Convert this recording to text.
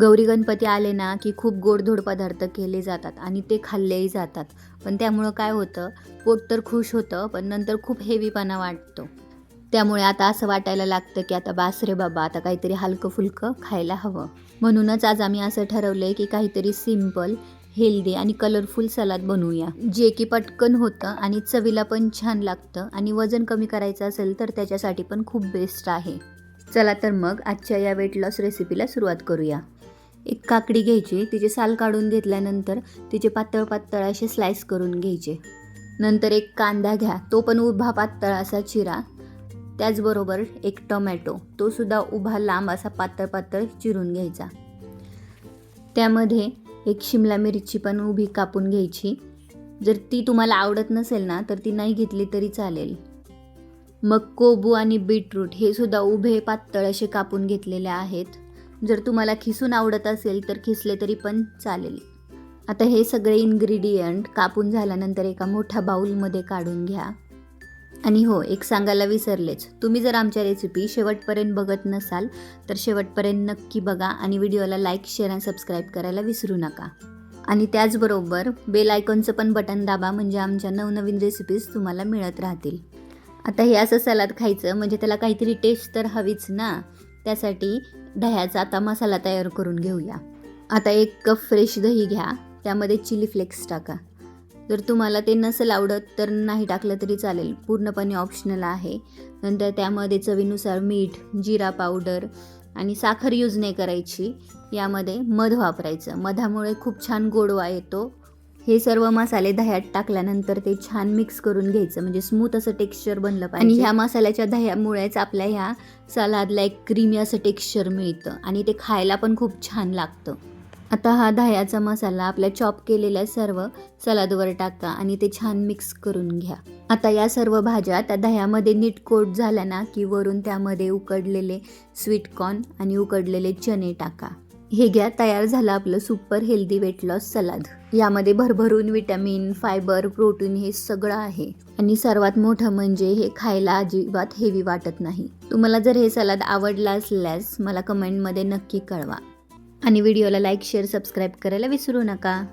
गौरी गणपती आले ना की खूप गोडधोड पदार्थ केले जातात आणि ते खाल्लेही जातात. पण त्यामुळं काय होतं पोट तर खुश होतं पण नंतर खूप हेवीपणा वाटतो. त्यामुळे आता असं वाटायला लागतं की आता बास रे बाबा आता काहीतरी हलकं फुलकं खायला हवं. म्हणूनच आज आम्ही असं ठरवलंय की काहीतरी सिंपल हेल्दी आणि कलरफुल सलाद बनवूया. जे की पटकन होतं आणि चवीला पण छान लागतं आणि वजन कमी करायचं असेल तर त्याच्यासाठी पण खूप बेस्ट आहे. चला तर मग आजच्या या वेट लॉस रेसिपीला सुरुवात करूया. एक काकडी घ्यायची तिचे साल काढून घेतल्यानंतर तिचे पातळ पातळ असे स्लाइस करून घ्यायचे. नंतर एक कांदा घ्या तो पण उभा पातळ असा चिरा. त्याचबरोबर एक टोमॅटो तो सुद्धा उभा लांब असा पातळ पातळ चिरून घ्यायचा. त्यामध्ये एक शिमला मिरची पण उभी कापून घ्यायची. जर ती तुम्हाला आवडत नसेल ना तर ती नाही घेतली तरी चालेल. मग कोबू आणि बीटरूट हे सुद्धा उभे पातळ असे कापून घेतलेले आहेत. जर तुम्हाला खिसून आवडत असेल तर खिसले तरी पण चालेल. आता हे सगळे इन्ग्रेडियंट कापून झाल्यानंतर एका मोठ्या बाऊलमध्ये काढून घ्या. आणि हो एक सांगायला विसरलेच. तुम्ही जर आमच्या रेसिपी शेवटपर्यंत बघत नसाल तर शेवटपर्यंत नक्की बघा आणि व्हिडिओला लाईक शेअर आणि सबस्क्राईब करायला विसरू नका. आणि त्याचबरोबर बेल आयकॉनचं पण बटन दाबा म्हणजे आमच्या नवनवीन रेसिपीज तुम्हाला मिळत राहतील. आता हे असं सलाद खायचं म्हणजे त्याला काहीतरी टेस्ट तर हवीच ना. त्यासाठी दह्याचा आता मसाला तयार करून घेऊया. आता एक कप फ्रेश दही घ्या त्यामध्ये चिली फ्लेक्स टाका. जर तुम्हाला ते नसेल आवडत तर नाही टाकलं तरी चालेल. पूर्णपणे ऑप्शनल आहे. नंतर त्यामध्ये चवीनुसार मीठ जिरा पावडर आणि साखर यूज नाही करायची. यामध्ये मध वापरायचं. मधामुळे खूप छान गोडवा येतो. हे सर्व मसाले दह्यात टाकल्यानंतर ते छान मिक्स करून घ्यायचं. म्हणजे स्मूथ असं टेक्स्चर बनलं पाहिजे. आणि ह्या मसाल्याच्या दह्यामुळेच आपल्या ह्या सलादला एक क्रीमी असं टेक्स्चर मिळतं आणि ते खायला पण खूप छान लागतं. आता हा दह्याचा मसाला आपल्या चॉप केलेल्या सर्व सलादवर टाका आणि ते छान मिक्स करून घ्या. आता या सर्व भाज्या त्या दह्यामध्ये नीट कोट झाल्या ना की वरून त्यामध्ये उकडलेले स्वीटकॉर्न आणि उकडलेले चणे टाका. हे घ्या तयार झालं आपलं super healthy weight loss salad. यामध्ये भरभरून विटॅमिन फायबर प्रोटीन हे सगळं आहे. आणि सर्वात मोठं म्हणजे हे खायला अजिबात हेवी वाटत नाही. तुम्हाला जर हे सलाद आवडला असल्यास मला कमेंटमध्ये नक्की कळवा. आणि व्हिडिओला लाईक शेअर सबस्क्राईब करायला विसरू नका.